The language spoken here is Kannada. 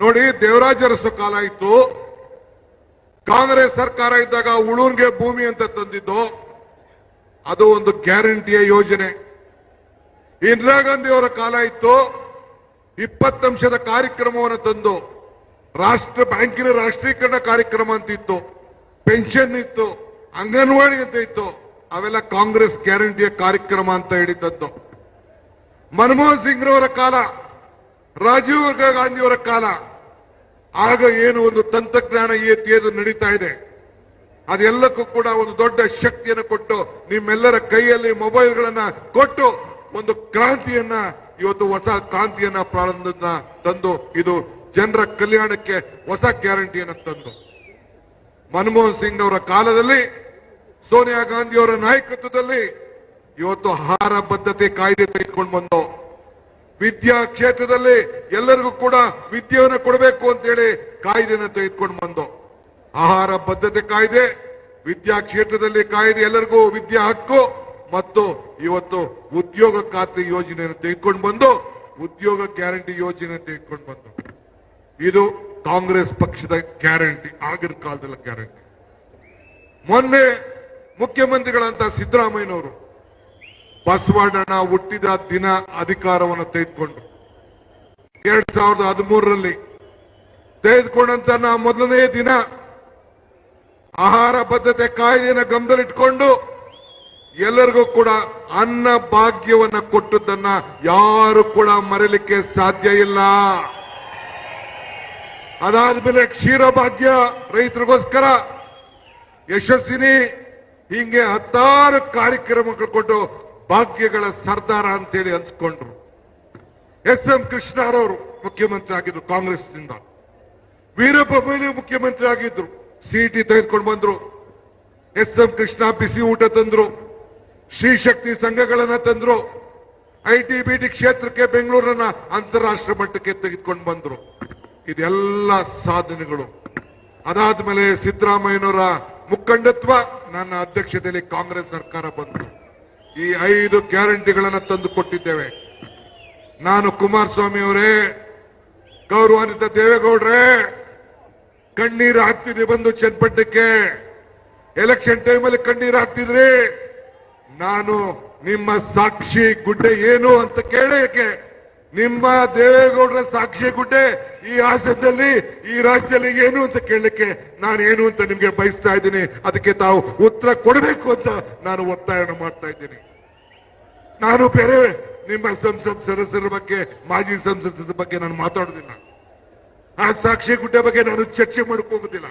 ನೋಡಿ ದೇವರಾಜ ಅರಸು ಕಾಲ ಇತ್ತು. ಕಾಂಗ್ರೆಸ್ ಸರ್ಕಾರ ಇದ್ದಾಗ ಉಳೂನ್ಗೆ ಭೂಮಿ ಅಂತ ತಂದಿದ್ದು. ಅದು ಒಂದು ಗ್ಯಾರಂಟಿಯ ಯೋಜನೆ. ಇಂದಿರಾ ಗಾಂಧಿ ಅವರ ಕಾಲ ಇತ್ತು. ಇಪ್ಪತ್ತಂಶದ ಕಾರ್ಯಕ್ರಮವನ್ನು ತಂದು. ರಾಷ್ಟ್ರ ಬ್ಯಾಂಕಿನ ರಾಷ್ಟ್ರೀಕರಣ ಕಾರ್ಯಕ್ರಮ ಅಂತ ಇತ್ತು ಪೆನ್ಷನ್ ಇತ್ತು. ಅಂಗನವಾಡಿ ಅಂತ ಇತ್ತು. ಅವೆಲ್ಲ ಕಾಂಗ್ರೆಸ್ ಗ್ಯಾರಂಟಿಯ ಕಾರ್ಯಕ್ರಮ ಅಂತ ಹೇಳಿದ್ದದ್ದು. ಮನಮೋಹನ್ ಸಿಂಗ್ ರವರ ಕಾಲ, ರಾಜೀವ್ ಗಾಂಧಿಯವರ ಕಾಲ. ಆಗ ಏನು ಒಂದು ತಂತ್ರಜ್ಞಾನ ಏದು ನಡೀತಾ ಇದೆ? ಅದೆಲ್ಲಕ್ಕೂ ಕೂಡ ಒಂದು ದೊಡ್ಡ ಶಕ್ತಿಯನ್ನು ಕೊಟ್ಟು ನಿಮ್ಮೆಲ್ಲರ ಕೈಯಲ್ಲಿ ಮೊಬೈಲ್ಗಳನ್ನ ಕೊಟ್ಟು ಒಂದು ಕ್ರಾಂತಿಯನ್ನ, ಇವತ್ತು ಹೊಸ ಕ್ರಾಂತಿಯನ್ನ ಪ್ರಾರಂಭ ತಂದು ಇದು ಜನರ ಕಲ್ಯಾಣಕ್ಕೆ ಹೊಸ ಗ್ಯಾರಂಟಿಯನ್ನು ತಂದು. ಮನಮೋಹನ್ ಸಿಂಗ್ ಅವರ ಕಾಲದಲ್ಲಿ, ಸೋನಿಯಾ ಗಾಂಧಿ ಅವರ ನಾಯಕತ್ವದಲ್ಲಿ ಇವತ್ತು ಆಹಾರ ಬದ್ಧತೆ ಕಾಯ್ದೆ ತೆಗೆದುಕೊಂಡು ಬಂದು ವಿದ್ಯಾ ಕ್ಷೇತ್ರದಲ್ಲಿ ಎಲ್ಲರಿಗೂ ಕೂಡ ವಿದ್ಯೆಯನ್ನು ಕೊಡಬೇಕು ಅಂತೇಳಿ ಕಾಯ್ದೆಯನ್ನು ತೆಗೆದುಕೊಂಡು ಬಂದು ಆಹಾರ ಬದ್ಧತೆ ಕಾಯ್ದೆ, ವಿದ್ಯಾ ಕ್ಷೇತ್ರದಲ್ಲಿ ಕಾಯ್ದೆ, ಎಲ್ಲರಿಗೂ ವಿದ್ಯಾ ಹಕ್ಕು ಮತ್ತು ಇವತ್ತು ಉದ್ಯೋಗ ಖಾತ್ರಿ ಯೋಜನೆಯನ್ನು ತೆಗೆದುಕೊಂಡು ಬಂದು ಉದ್ಯೋಗ ಗ್ಯಾರಂಟಿ ಯೋಜನೆ ತೆಗೆದುಕೊಂಡು ಬಂದು. ಇದು ಕಾಂಗ್ರೆಸ್ ಪಕ್ಷದ ಗ್ಯಾರಂಟಿ, ಆಗಿನ ಕಾಲದಲ್ಲಿ ಗ್ಯಾರಂಟಿ. ಮೊನ್ನೆ ಮುಖ್ಯಮಂತ್ರಿಗಳಂತ ಸಿದ್ದರಾಮಯ್ಯನವರು ಬಸವಣ್ಣನ ಹುಟ್ಟಿದ ದಿನ ಅಧಿಕಾರವನ್ನು ತೆಗೆದುಕೊಂಡು ಎರಡ್ ಸಾವಿರದ ಹದಿಮೂರರಲ್ಲಿ ತೆಗೆದುಕೊಂಡಂತ ನಾ ಮೊದಲನೇ ದಿನ ಆಹಾರ ಬದ್ಧತೆ ಕಾಯ್ದೆಯನ್ನು ಗಮನದಲ್ಲಿಟ್ಕೊಂಡು ಎಲ್ಲರಿಗೂ ಕೂಡ ಅನ್ನ ಭಾಗ್ಯವನ್ನ ಕೊಟ್ಟದ್ದನ್ನ ಯಾರು ಕೂಡ ಮರೀಲಿಕ್ಕೆ ಸಾಧ್ಯ ಇಲ್ಲ. ಅದಾದ್ಮೇಲೆ ಕ್ಷೀರ ಭಾಗ್ಯ ರೈತರಿಗೋಸ್ಕರ ಯಶಸ್ವಿನಿ ಹಿಂಗೆ ಹತ್ತಾರು ಕಾರ್ಯಕ್ರಮಗಳು ಕೊಟ್ಟು ಭಾಗ್ಯಗಳ ಸರ್ದಾರ ಅಂತೇಳಿ ಅನ್ಸ್ಕೊಂಡ್ರು. ಎಸ್ ಎಂ ಕೃಷ್ಣರವರು ಮುಖ್ಯಮಂತ್ರಿ ಆಗಿದ್ರು ಕಾಂಗ್ರೆಸ್ನಿಂದ. ವೀರಪ್ಪ ಮೊಯ್ಲಿ ಮುಖ್ಯಮಂತ್ರಿ ಆಗಿದ್ರು. ಸಿಟಿ ತೆಗೆದುಕೊಂಡು ಬಂದ್ರು. ಎಸ್ ಎಂ ಕೃಷ್ಣ ಬಿಸಿ ಊಟ ತಂದ್ರು. ಶ್ರೀ ಶಕ್ತಿ ಸಂಘಗಳನ್ನ ತಂದ್ರು. ಐ ಟಿ ಕ್ಷೇತ್ರಕ್ಕೆ ಬೆಂಗಳೂರನ್ನ ಅಂತಾರಾಷ್ಟ್ರ ಮಟ್ಟಕ್ಕೆ ತೆಗೆದುಕೊಂಡು ಬಂದ್ರು. ಇದೆಲ್ಲ ಸಾಧನೆಗಳು. ಅದಾದ್ಮೇಲೆ ಸಿದ್ದರಾಮಯ್ಯನವರ ಮುಖಂಡತ್ವ ನನ್ನ ಅಧ್ಯಕ್ಷತೆಯಲ್ಲಿ ಕಾಂಗ್ರೆಸ್ ಸರ್ಕಾರ ಬಂತು. ಈ ಐದು ಗ್ಯಾರಂಟಿಗಳನ್ನು ತಂದು ಕೊಟ್ಟಿದ್ದೇವೆ. ನಾನು ಕುಮಾರಸ್ವಾಮಿ ಅವರೇ, ಗೌರವಾನ್ವಿತ ದೇವೇಗೌಡ್ರೆ, ಕಣ್ಣೀರು ಹಾಕ್ತಿದ್ರಿ ಬಂದು ಚನ್ನಪಟ್ಟಣಕ್ಕೆ. ಎಲೆಕ್ಷನ್ ಟೈಮಲ್ಲಿ ಕಣ್ಣೀರು ಹಾಕ್ತಿದ್ರಿ. ನಾನು ನಿಮ್ಮ ಸಾಕ್ಷಿ ಗುಡ್ಡೆ ಏನು ಅಂತ ಕೇಳಕ್ಕೆ ನಿಮ್ಮ ದೇವೇಗೌಡರ ಸಾಕ್ಷಿ ಗುಡ್ಡೆ ಈ ಹಾಸ್ಯದಲ್ಲಿ ಈ ರಾಜ್ಯದಲ್ಲಿ ಏನು ಅಂತ ಕೇಳಲಿಕ್ಕೆ ನಾನು ಏನು ಅಂತ ನಿಮ್ಗೆ ಬಯಸ್ತಾ ಇದ್ದೀನಿ. ಅದಕ್ಕೆ ತಾವು ಉತ್ತರ ಕೊಡಬೇಕು ಅಂತ ನಾನು ಒತ್ತಾಯವನ್ನು ಮಾಡ್ತಾ ಇದ್ದೀನಿ. ನಾನು ಬೇರೆ ನಿಮ್ಮ ಸಂಸತ್ ಸದಸ್ಯರ ಬಗ್ಗೆ, ಮಾಜಿ ಸಂಸದರ ಬಗ್ಗೆ ನಾನು ಮಾತಾಡೋದಿಲ್ಲ ಆ ಸಾಕ್ಷಿ ಗುಡ್ಡೆ ಬಗ್ಗೆ ನಾನು ಚರ್ಚೆ ಮಾಡಕ್ ಹೋಗುದಿಲ್ಲ.